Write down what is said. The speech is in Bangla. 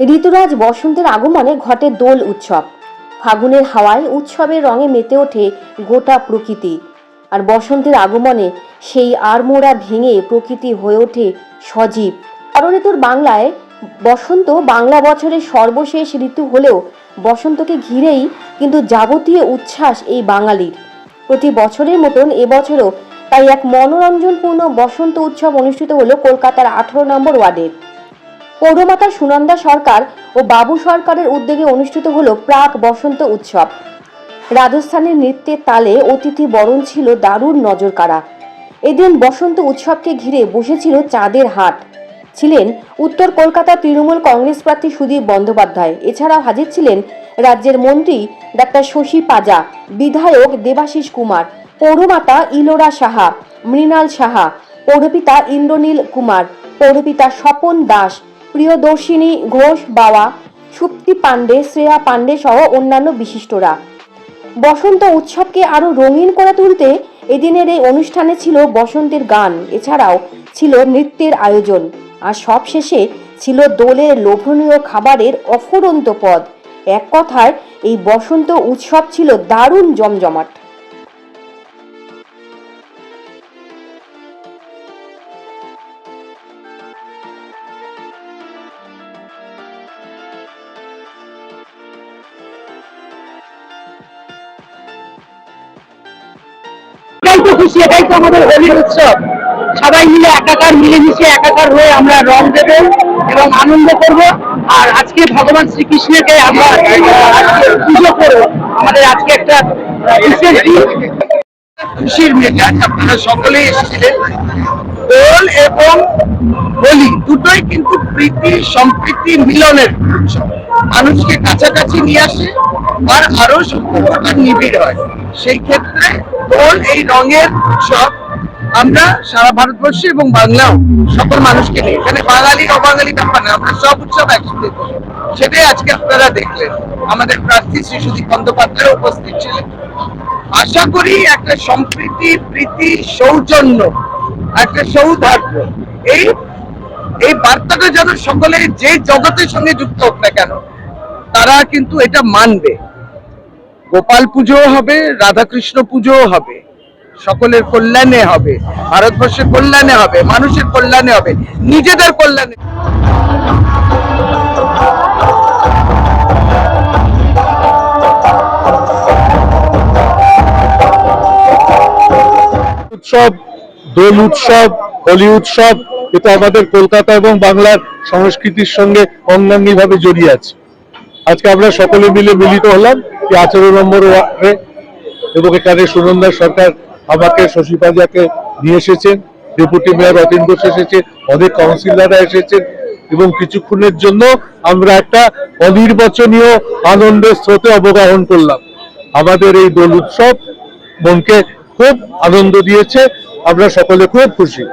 ঋতুরাজ বসন্তের আগমনে ঘটে দোল উৎসব। ফাগুনের হাওয়ায় উৎসবের রঙে মেতে ওঠে গোটা প্রকৃতি। আর বসন্তের আগমনে সেই আড়মোড়া ভেঙে প্রকৃতি হয়ে ওঠে সজীব। ঋতুর বাংলায় বসন্ত বাংলা বছরের সর্বশেষ ঋতু হলেও বসন্তকে ঘিরেই কিন্তু যাবতীয় উচ্ছ্বাস এই বাঙালির। প্রতি বছরের মতন এবছরও তাই এক মনোরঞ্জনপূর্ণ বসন্ত উৎসব অনুষ্ঠিত হলো কলকাতার আঠারো নম্বর ওয়ার্ডে। পৌরমাতা সুনন্দা সরকার ও বাবু সরকারের উদ্যোগে অনুষ্ঠিত হলো প্রাক বসন্ত উৎসব। রাজস্থানের নৃত্যের তালে অতিথি বরণ ছিল দারুণ নজর নজরকাড়া। এদিন বসন্ত উৎসবকে ঘিরে বসেছিল চাঁদের হাট। ছিলেন উত্তর কলকাতা তৃণমূল কংগ্রেস প্রার্থী সুদীপ বন্দ্যোপাধ্যায়। এছাড়াও হাজির ছিলেন রাজ্যের মন্ত্রী ডাক্তার শশী পাজা, বিধায়ক দেবাশিস কুমার, পৌরমাতা ইলোরা সাহা, মৃণাল সাহা, পৌরপিতা ইন্দ্রনীল কুমার, পৌরপিতা স্বপন দাস প্রিয়দর্শিনী ঘোষ বাওয়া, সুপ্তি পাণ্ডে, শ্রেয়া পাণ্ডে সহ অন্যান্য বিশিষ্টরা। বসন্ত উৎসবকে আরও রঙিন করে তুলতে এদিনের এই অনুষ্ঠানে ছিল বসন্তের গান, এছাড়াও ছিল নৃত্যের আয়োজন। আর সবশেষে ছিল দোলের লোভনীয় খাবারের অফুরন্ত পদ। এক কথায়, এই বসন্ত উৎসব ছিল দারুণ জমজমাট। তো খুশি এটাই তো আমাদের হোলির উৎসব। সবাই মিলে একাকার, মিলেমিশে একাকার হয়ে আমরা রং দেব এবং আনন্দ করব। আর আজকে ভগবান শ্রীকৃষ্ণকে আমরা পুজো করব। আমাদের আজকে একটা বিশেষ দিন। খুশির মেজাজ, আপনারা সকলেই এসেছিলেন। দোল এবং হোলি দুটোই কিন্তু প্রীতি, সম্প্রীতি, মিলনের উৎসব। মানুষকে কাছাকাছি নিয়ে আসে আর আরও নিবিড় হয়। সেই ক্ষেত্রে দোল এই রঙের উৎসব আমরা সারা ভারতবর্ষে এবং বাংলাও সকল মানুষকে নিয়ে, এখানে বাঙালি, অবাঙালি ব্যাপার না, আমরা সব উৎসব একসাথে সেটাই আজকে আপনারা দেখলেন। আমাদের প্রার্থী শ্রী সুদীপ বন্দ্যোপাধ্যায় উপস্থিত ছিলেন। আশা করি একটা সম্প্রীতি, প্রীতি, সৌজন্য, একটা সৌভাগ্য এই এই বার্তাটা যেন সকলে যে জগতের সঙ্গে যুক্ত হোক না কেন তারা কিন্তু এটা মানবে। গোপাল পুজো হবে, রাধাকৃষ্ণ পুজো হবে, সকলের কল্যাণে হবে, ভারতবর্ষের কল্যাণে হবে, মানুষের কল্যাণে হবে, নিজেদের কল্যাণে। উৎসব, দোল উৎসব, হোলি উৎসব, এটা আমাদের কলকাতা এবং বাংলার সংস্কৃতির সঙ্গে অঙ্গাঙ্গিভাবে জড়িয়ে আছে। আজকে আমরা সকলে মিলে মিলিত হলাম এই আঠারো নম্বর ওয়ার্ডে এবং এখানে সুনন্দা সরকার আমাকে শশী পাজাকে নিয়ে এসেছেন, ডেপুটি মেয়র অতীন ঘোষ এসেছে অনেক কাউন্সিলররা এসেছেন এবং কিছুক্ষণের জন্য আমরা একটা অনির্বাচনীয় আনন্দের স্রোতে অবগাহন করলাম। আমাদের এই দোল উৎসব মনকে খুব আনন্দ দিয়েছে, আমরা সকলে খুব খুশি।